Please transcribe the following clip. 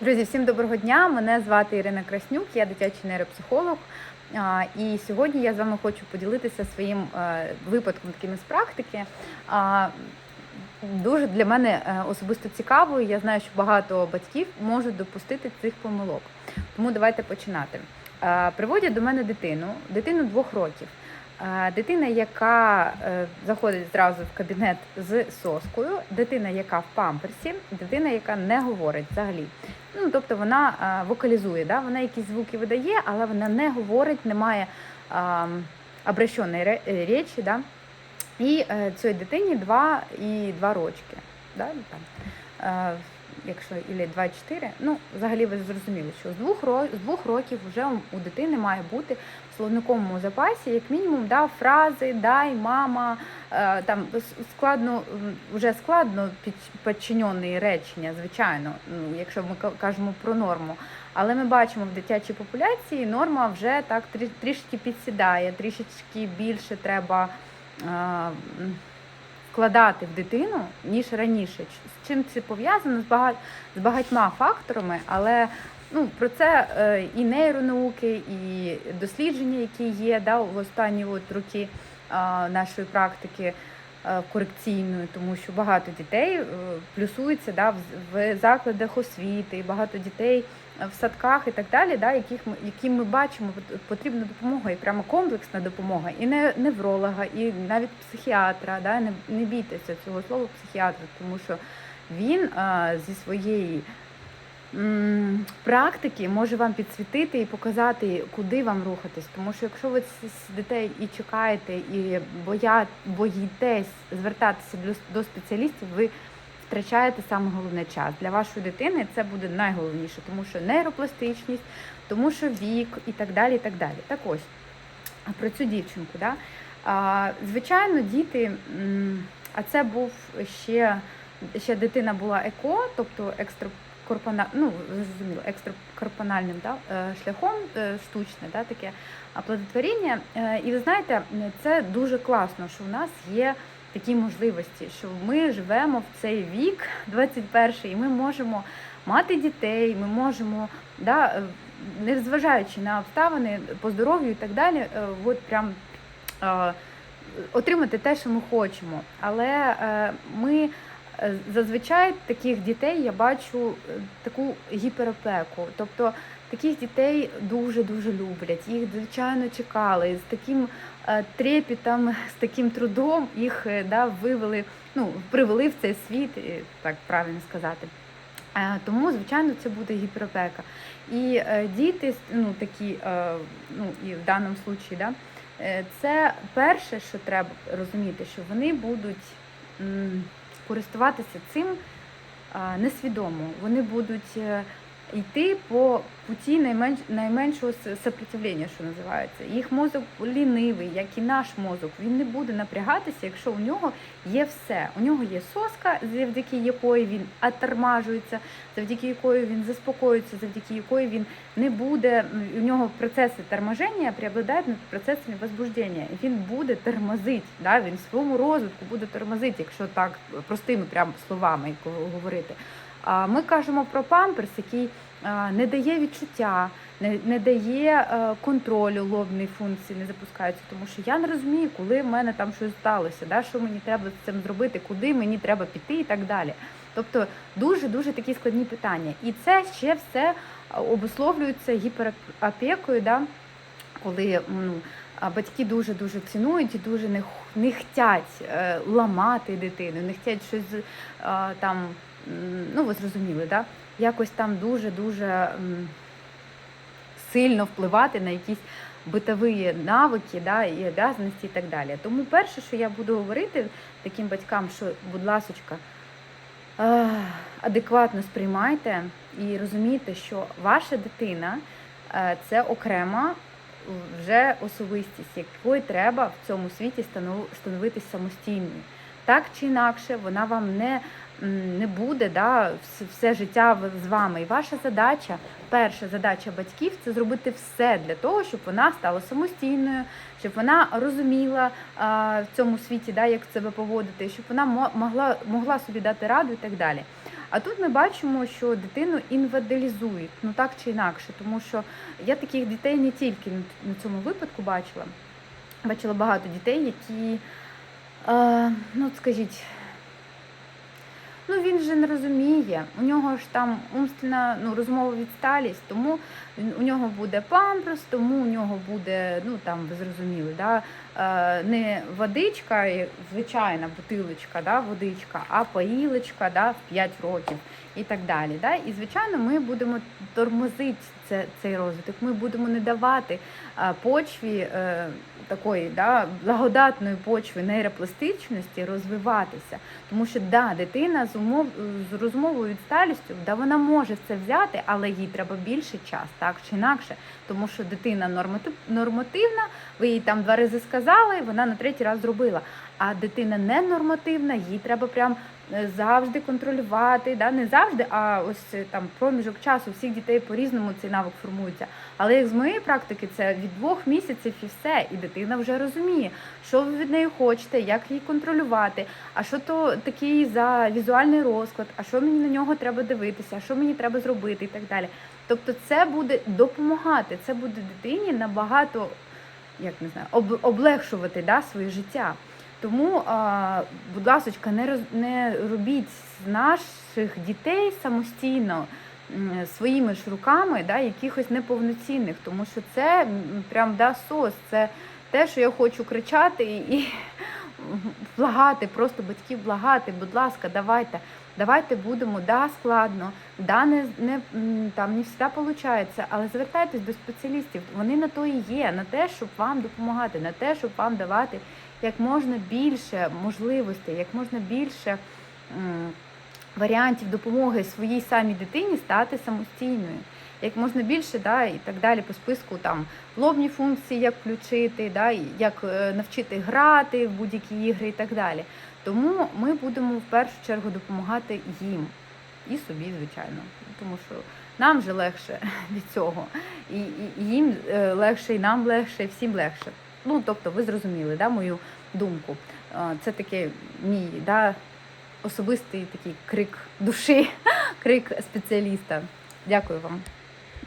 Друзі, всім доброго дня! Мене звати Ірина Краснюк, я дитячий нейропсихолог. І сьогодні я з вами хочу поділитися своїм е, випадком таким із практики. Дуже для мене е, особисто цікаво. Я знаю, що багато батьків можуть допустити цих помилок. Тому давайте починати. Е, Приводять до мене дитину, дитину двох років. Дитина, яка е, заходить зразу в кабінет з соскою, дитина, яка в памперсі, дитина, яка не говорить взагалі. Ну, тобто вона е, вокалізує, да? вона якісь звуки видає, але вона не говорить, не має обращеної е, речі. Да? І цій дитині 2 і 2 рочки. Да? Е, якщо ілі 2-4, ну взагалі ви зрозуміли, що з двох ро- з двох років вже у дитини має бути в словниковому запасі, як мінімум, да, фрази дай, мама, е, там складно вже складно підчинені речення, звичайно, ну якщо ми кажемо про норму. Але ми бачимо в дитячій популяції норма вже так трі- трішки підсідає, трішечки більше треба. Вкладати в дитину, ніж раніше. З чим це пов'язано? З, багать, з багатьма факторами, але ну, про це е, і нейронауки, і дослідження, які є да, в останні от роки нашої практики е, корекційної, тому що багато дітей е, плюсуються да, в, закладах освіти, багато дітей в садках і так далі, да, яких ми, яким ми бачимо, пот- потрібна допомога, і прямо комплексна допомога, і не невролога, і навіть психіатра. Да, не, не бійтеся цього слова психіатра, тому що він а, зі своєї практики може вам підсвітити і показати, куди вам рухатись. Тому що якщо ви сидите і чекаєте, і боя, боїтесь звертатися до, спеціалістів, ви втрачаєте саме головне час. Для вашої дитини це буде найголовніше, тому що нейропластичність, тому що вік і так далі. і так далі. Так ось, про цю дівчинку. Да? А, звичайно, діти, а це був ще, ще дитина була еко, тобто екстракорпона, ну, зрозуміло, екстракорпональним да, е, шляхом е, штучне, да, таке оплодотворіння. Е, І ви знаєте, це дуже класно, що в нас є такі можливості, що ми живемо в цей вік, 21-й, і ми можемо мати дітей, ми можемо, да, е, не зважаючи на обставини по здоров'ю і так далі, от прям е, отримати те, що ми хочемо. Але е, ми зазвичай таких дітей я бачу е, таку гіперопеку. Тобто таких дітей дуже дуже люблять. Їх звичайно чекали з таким е, трепетом, з таким трудом їх е, да, вивели, ну привели в цей світ, так правильно сказати. Тому, звичайно, це буде гіперопека. І діти ну, такі, ну і в даному случаї, да, це перше, що треба розуміти, що вони будуть користуватися цим несвідомо. Вони будуть е, йти по путі найменш, найменшого сопротивлення, що називається. Їх мозок лінивий, як і наш мозок. Він не буде напрягатися, якщо у нього є все. У нього є соска, завдяки якої він атормажується, завдяки якої він заспокоюється, завдяки якої він не буде. У нього процеси торможення преобладають над процесами возбуждення. Він буде тормозити. Да? Він в своєму розвитку буде тормозити, якщо так простими прям словами говорити. Ми кажемо про памперс, який не дає відчуття, не, дає е, контролю лобної функції, не запускаються, тому що я не розумію, коли в мене там щось сталося, да, що мені треба з цим зробити, куди мені треба піти і так далі. Тобто дуже дуже такі складні питання. І це ще все обусловлюється гіперопікою, да, коли ну, батьки дуже дуже цінують і дуже не, не хотять е, ламати дитину, не хочуть щось е, там, ну ви зрозуміли, да? якось там дуже-дуже сильно впливати на якісь битові навики да, і обов'язаності і так далі. Тому перше, що я буду говорити таким батькам, що, будь ласочка, е, адекватно сприймайте і розумійте, що ваша дитина е, це окрема вже особистість, якої треба в цьому світі станов- становитись самостійною. Так чи інакше, вона вам не, не буде да, все життя з вами. І ваша задача, перша задача батьків це зробити все для того, щоб вона стала самостійною, щоб вона розуміла а, в цьому світі, да, як себе поводити, щоб вона могла, могла собі дати раду і так далі. А тут ми бачимо, що дитину інвалідизують, ну так чи інакше, тому що я таких дітей не тільки на цьому випадку бачила. Бачила багато дітей, які, е, ну скажіть, ну він же не розуміє, у нього ж там умственна ну, розмова відсталість, тому у нього буде памперс, тому у нього буде, ну там ви зрозуміли, да, е, не водичка, звичайна бутилочка, да, водичка, а поїлочка да, в 5 років і так далі. Да? І звичайно, ми будемо тормозити це, цей розвиток, ми будемо не давати е, почві е, такої да, благодатної почви нейропластичності розвиватися. Тому що да, дитина з умов з розмовою відсталістю, да, вона може це взяти, але їй треба більше час, так чи інакше. Тому що дитина норматив, нормативна, ви їй там два рази сказали, вона на третій раз зробила. А дитина ненормативна, їй треба прям е, завжди контролювати. Да? Не завжди, а ось е, там проміжок часу всіх дітей по-різному цей навик формується. Але як з моєї практики, це від двох місяців і все, і дитина вже розуміє, що ви від неї хочете, як її контролювати, а що то такий за візуальний розклад, а що мені на нього треба дивитися, а що мені треба зробити і так далі. Тобто це буде допомагати, це буде дитині набагато як не знаю, об, облегшувати да, своє життя. Тому, будь ласка, не роз, робіть з наших дітей самостійно своїми ж руками да, якихось неповноцінних, тому що це прям да, сос, це те, що я хочу кричати і благати, просто батьків благати, будь ласка, давайте. Давайте будемо, да, складно, да, не, не там не завжди виходить, але звертайтесь до спеціалістів. Вони на то і є, на те, щоб вам допомагати, на те, щоб вам давати як можна більше можливостей, як можна більше варіантів допомоги своїй самій дитині стати самостійною. Як можна більше, да, і так далі по списку там лобні функції, як включити, да, як е, навчити грати в будь-які ігри і так далі. Тому ми будемо в першу чергу допомагати їм і собі, звичайно, тому що нам же легше від цього, і, і, і їм е, легше, і нам легше, і всім легше. Ну, тобто, ви зрозуміли да, мою думку. Е, Це такий мій да, особистий такий крик душі, крик спеціаліста. Дякую вам.